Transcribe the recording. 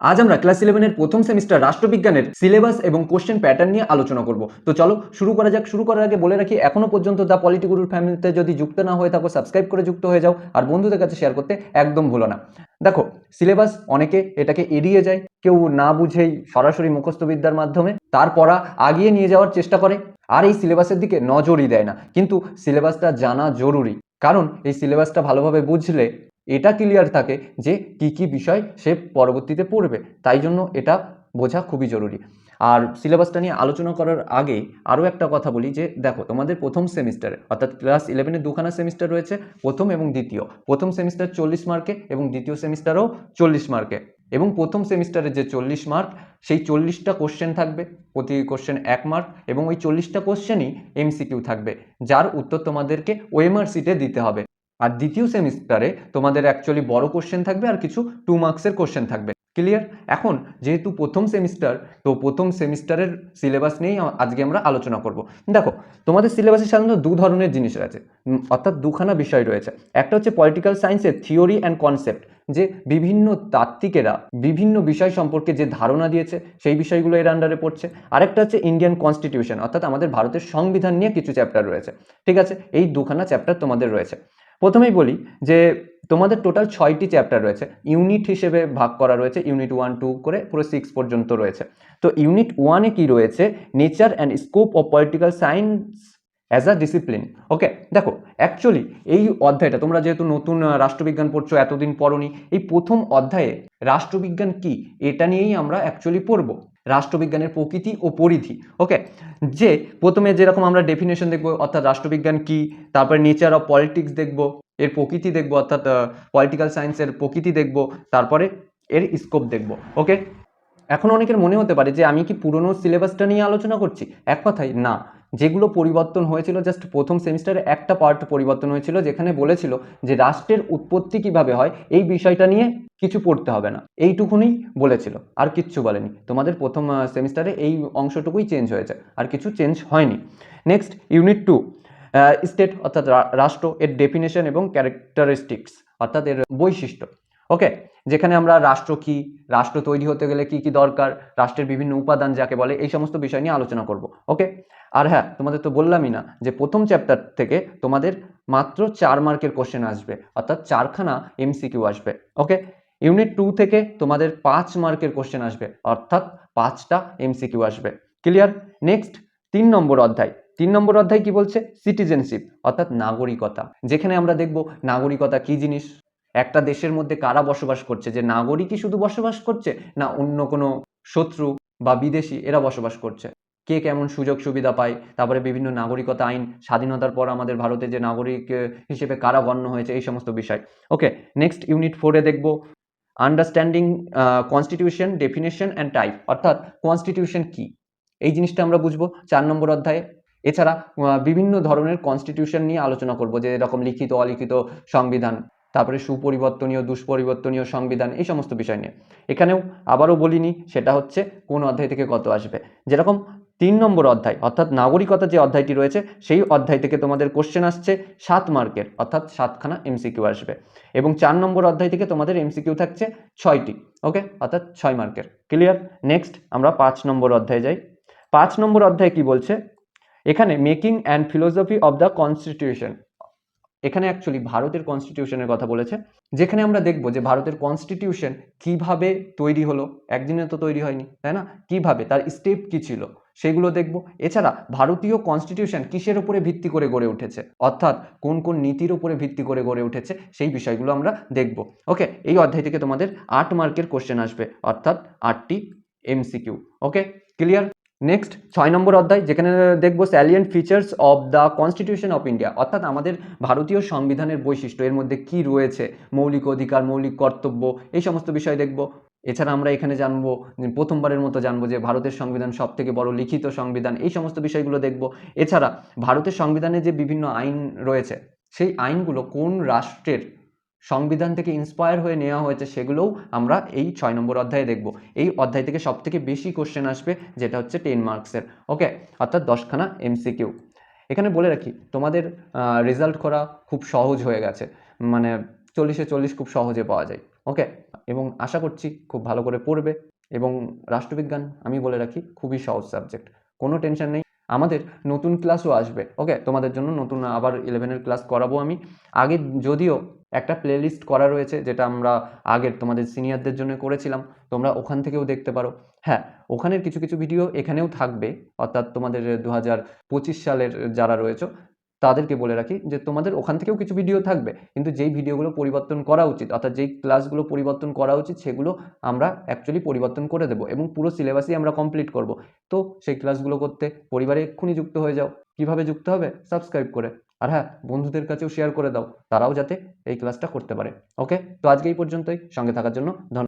আজ আমরা ক্লাস ইলেভেনের প্রথম সেমিস্টার রাষ্ট্রবিজ্ঞানের সিলেবাস এবং কোশ্চেন প্যাটার্ন নিয়ে আলোচনা করব। তো চলো, শুরু করা যাক। শুরু করার আগে বলে রাখি, এখনও পর্যন্ত দ্য পলিটিগুরুর ফ্যামিলিতে যদি যুক্ত না হয়ে থাকো, সাবস্ক্রাইব করে যুক্ত হয়ে যাও। আর বন্ধুদের কাছে শেয়ার করতে একদম ভুলো না। দেখো, সিলেবাস অনেকে এটাকে এড়িয়ে যায়, কেউ না বুঝেই সরাসরি মুখস্থ বিদ্যার মাধ্যমে, তার পড়া আগিয়ে নিয়ে যাওয়ার চেষ্টা করে। আর এই সিলেবাসের দিকে নজরই দেয় না। কিন্তু সিলেবাসটা জানা জরুরি। কারণ এই সিলেবাসটা ভালোভাবে বুঝলে এটা ক্লিয়ার থাকে যে কি কি বিষয় সে পরবর্তীতে পড়বে। তাই জন্য এটা বোঝা খুবই জরুরি। আর সিলেবাসটা নিয়ে আলোচনা করার আগে আরও একটা কথা বলি যে, দেখো, তোমাদের প্রথম সেমিস্টারে অর্থাৎ ক্লাস ইলেভেনের দুখানা সেমিস্টার রয়েছে, প্রথম এবং দ্বিতীয়। প্রথম সেমিস্টার চল্লিশ মার্কে এবং দ্বিতীয় সেমিস্টারও চল্লিশ মার্কে এবং প্রথম সেমিস্টারে যে চল্লিশ মার্ক সেই চল্লিশটা কোশ্চেন থাকবে, প্রতি কোশ্চেন এক মার্ক এবং ওই চল্লিশটা কোশ্চেনই এমসিকিউ থাকবে, যার উত্তর তোমাদেরকে ওএমআর সিটে দিতে হবে। আর দ্বিতীয় সেমিস্টারে তোমাদের অ্যাকচুয়ালি বড় কোশ্চেন থাকবে আর কিছু টু মার্কসের কোশ্চেন থাকবে। ক্লিয়ার এখন যেহেতু প্রথম সেমিস্টার, তো প্রথম সেমিস্টারের সিলেবাস নিয়েই আজকে আমরা আলোচনা করব। দেখো, তোমাদের সিলেবাসে সাধারণত দু ধরনের জিনিস আছে অর্থাৎ দুখানা বিষয় রয়েছে। একটা হচ্ছে পলিটিক্যাল সায়েন্সের থিওরি অ্যান্ড কনসেপ্ট যে বিভিন্ন তাত্ত্বিকেরা বিভিন্ন বিষয় সম্পর্কে যে ধারণা দিয়েছে, সেই বিষয়গুলো এর আন্ডারে পড়ছে। আরেকটা হচ্ছে ইন্ডিয়ান কনস্টিটিউশন অর্থাৎ আমাদের ভারতের সংবিধান নিয়ে কিছু চ্যাপ্টার রয়েছে। ঠিক আছে? এই দুখানা চ্যাপ্টার তোমাদের রয়েছে। প্রথমেই বলি যে তোমাদের টোটাল ছয়টি চ্যাপ্টার রয়েছে। ইউনিট হিসেবে ভাগ করা রয়েছে ইউনিট ওয়ান টু করে পুরো সিক্স পর্যন্ত রয়েছে। তো ইউনিট ওয়ানে কি রয়েছে? Nature and scope of political science as a discipline okay দেখো অ্যাকচুয়ালি এই অধ্যায়টা, তোমরা যেহেতু নতুন রাষ্ট্রবিজ্ঞান পড়ছো, এতদিন পড়নি, এই প্রথম অধ্যায়ে রাষ্ট্রবিজ্ঞান কি? এটা নিয়েই আমরা অ্যাকচুয়ালি পড়ব। রাষ্ট্রবিজ্ঞানের প্রকৃতি ও পরিধি ওকে যে প্রথমে যেরকম আমরা ডেফিনেশন দেখব, অর্থাৎ রাষ্ট্রবিজ্ঞান কি, তারপরে নেচার অফ পলিটিক্স দেখব, এর প্রকৃতি দেখব, অর্থাৎ পলিটিক্যাল সায়েন্সের প্রকৃতি দেখব, তারপরে এর স্কোপ দেখব ওকে এখন অনেকের মনে হতে পারে যে আমি কি পুরনো সিলেবাসটা নিয়ে আলোচনা করছি? এক কথাই না। যেগুলো পরিবর্তন হয়েছিল জাস্ট প্রথম সেমিস্টারে একটা পার্ট পরিবর্তন হয়েছিল যেখানে বলেছিল যে রাষ্ট্রের উৎপত্তি কীভাবে হয়, এই বিষয়টা নিয়ে কিছু পড়তে হবে না। এইটুকুনি বলেছিল, আর কিচ্ছু বলেনি। তোমাদের প্রথম সেমিস্টারে এই অংশটুকুই চেঞ্জ হয়েছে, আর কিছু চেঞ্জ হয়নি। নেক্সট ইউনিট টু স্টেট অর্থাৎ রাষ্ট্র এর ডেফিনেশন এবং ক্যারেক্টারিস্টিক্স অর্থাৎ এর বৈশিষ্ট্য। ওকে যেখানে আমরা রাষ্ট্র কি? রাষ্ট্র তৈরি হতে গেলে কি কি দরকার? রাষ্ট্রের বিভিন্ন উপাদান যাকে বলে, এই সমস্ত বিষয় নিয়ে আলোচনা করব। ওকে আর হ্যাঁ তোমাদের তো বললামই না যে প্রথম চ্যাপ্টার থেকে তোমাদের মাত্র চার মার্কের কোশ্চেন আসবে, অর্থাৎ চারখানা এমসিকিউ আসবে। ওকে ইউনিট টু থেকে তোমাদের পাঁচ মার্কের কোশ্চেন আসবে, অর্থাৎ পাঁচটা এমসিকিউ আসবে। ক্লিয়ার নেক্সট তিন নম্বর অধ্যায়। তিন নম্বর অধ্যায় কি বলছে? সিটিজেনশিপ অর্থাৎ নাগরিকতা। যেখানে আমরা দেখব নাগরিকতা কি জিনিস? একটা দেশের মধ্যে কারা বসবাস করছে? যে নাগরিকই শুধু বসবাস করছে না অন্য কোনো শত্রু বা বিদেশি এরা বসবাস করছে? কে কেমন সুযোগ সুবিধা পায়? তারপরে বিভিন্ন নাগরিকতা আইন, স্বাধীনতার পর আমাদের ভারতে যে নাগরিক হিসেবে কারা গণ্য হয়েছে এই সমস্ত বিষয়। ওকে নেক্সট ইউনিট ফোরে দেখব। Understanding constitution definition and type অর্থাৎ কনস্টিটিউশন কি? এই জিনিসটা আমরা বুঝব চার নম্বর অধ্যায়ে। এছাড়া বিভিন্ন ধরনের কনস্টিটিউশন নিয়ে আলোচনা করব, যে এরকম লিখিত, অলিখিত সংবিধান। তারপরে সুপরিবর্তনীয়, দুষ্পরিবর্তনীয় সংবিধান, এই সমস্ত বিষয় নিয়ে। এখানেও আবারও বলিনি, সেটা হচ্ছে কোন অধ্যায় থেকে কত আসবে। যেরকম তিন নম্বর অধ্যায়, অর্থাৎ নাগরিকতা যে অধ্যায়টি রয়েছে, সেই অধ্যায় থেকে তোমাদের কোশ্চেন আসছে সাত মার্কের, অর্থাৎ সাতখানা এমসিকিউ আসবে। এবং চার নম্বর অধ্যায় থেকে তোমাদের এমসিকিউ থাকছে ছয়টি ওকে অর্থাৎ ছয় মার্কের। ক্লিয়ার নেক্সট আমরা পাঁচ নম্বর অধ্যায়ে যাই। পাঁচ নম্বর অধ্যায় কি বলছে? এখানে making and philosophy of the constitution এখানে অ্যাকচুয়ালি ভারতের কনস্টিটিউশনের কথা বলেছে। যেখানে আমরা দেখব যে ভারতের কনস্টিটিউশন কীভাবে তৈরি হলো, একদিনে তো তৈরি হয়নি, তাই না? কীভাবে, তার স্টেপ কি ছিল, সেগুলো দেখব। এছাড়া ভারতীয় কনস্টিটিউশন কিসের উপরে ভিত্তি করে গড়ে উঠেছে? অর্থাৎ কোন কোন নীতির উপরে ভিত্তি করে গড়ে উঠেছে, সেই বিষয়গুলো আমরা দেখব। ওকে এই অধ্যায় থেকে তোমাদের আট মার্কের কোশ্চেন আসবে, অর্থাৎ আটটি এমসিকিউ ওকে ক্লিয়ার নেক্সট ছয় নম্বর অধ্যায়, যেখানে দেখব salient features of the constitution of India অর্থাৎ আমাদের ভারতীয় সংবিধানের বৈশিষ্ট্য, এর মধ্যে কি রয়েছে, মৌলিক অধিকার, মৌলিক কর্তব্য, এই সমস্ত বিষয় দেখব। এছাড়া আমরা এখানে জানব, প্রথমবারের মতো জানব যে ভারতের সংবিধান সব থেকে বড় লিখিত সংবিধান, এই সমস্ত বিষয়গুলো দেখব। এছাড়া ভারতের সংবিধানে যে বিভিন্ন আইন রয়েছে, সেই আইনগুলো কোন রাষ্ট্রের সংবিধান থেকে ইন্সপায়ার হয়ে নেওয়া হয়েছে সেগুলোও আমরা এই ছয় নম্বর অধ্যায়ে দেখব। এই অধ্যায় থেকে সব থেকে বেশি কোশ্চেন আসবে, যেটা হচ্ছে টেন মার্কসের ওকে অর্থাৎ দশখানা এমসিকিউ এখানে বলে রাখি, তোমাদের রেজাল্ট করা খুব সহজ হয়ে গেছে। মানে চল্লিশে চল্লিশ খুব সহজে পাওয়া যায়। ওকে এবং আশা করছি খুব ভালো করে পড়বে। এবং রাষ্ট্রবিজ্ঞান, আমি বলে রাখি, খুবই সহজ সাবজেক্ট কোনো টেনশন নেই। আমাদের নতুন ক্লাসও আসবে ওকে তোমাদের জন্য নতুন আবার ইলেভেনের ক্লাস করাবো আমি। আগে যদিও একটা প্লেলিস্ট করা রয়েছে, যেটা আমরা আগের তোমাদের সিনিয়রদের জন্য করেছিলাম, তোমরা ওখান থেকেও দেখতে পারো। হ্যাঁ ওখানের কিছু কিছু ভিডিও এখানেও থাকবে, অর্থাৎ তোমাদের দু হাজার পঁচিশ সালের যারা রয়েছে তাদেরকে বলে রাখি যে তোমাদের ওখান থেকেও কিছু ভিডিও থাকবে। কিন্তু যেই ভিডিওগুলো পরিবর্তন করা উচিত, অর্থাৎ যেই ক্লাসগুলো পরিবর্তন করা উচিত, সেগুলো আমরা অ্যাকচুয়ালি পরিবর্তন করে দেবো এবং পুরো সিলেবাসই আমরা কমপ্লিট করব। তো সেই ক্লাসগুলো করতে পরিবারে এক্ষুনি যুক্ত হয়ে যাও। কীভাবে যুক্ত হবে? সাবস্ক্রাইব করে। আর হ্যাঁ বন্ধুদের কাছেও শেয়ার করে দাও। তারাও যাতে এই ক্লাসটা করতে পারে। ওকে তো আজকে এই পর্যন্তই। সঙ্গে থাকার জন্য ধন্যবাদ।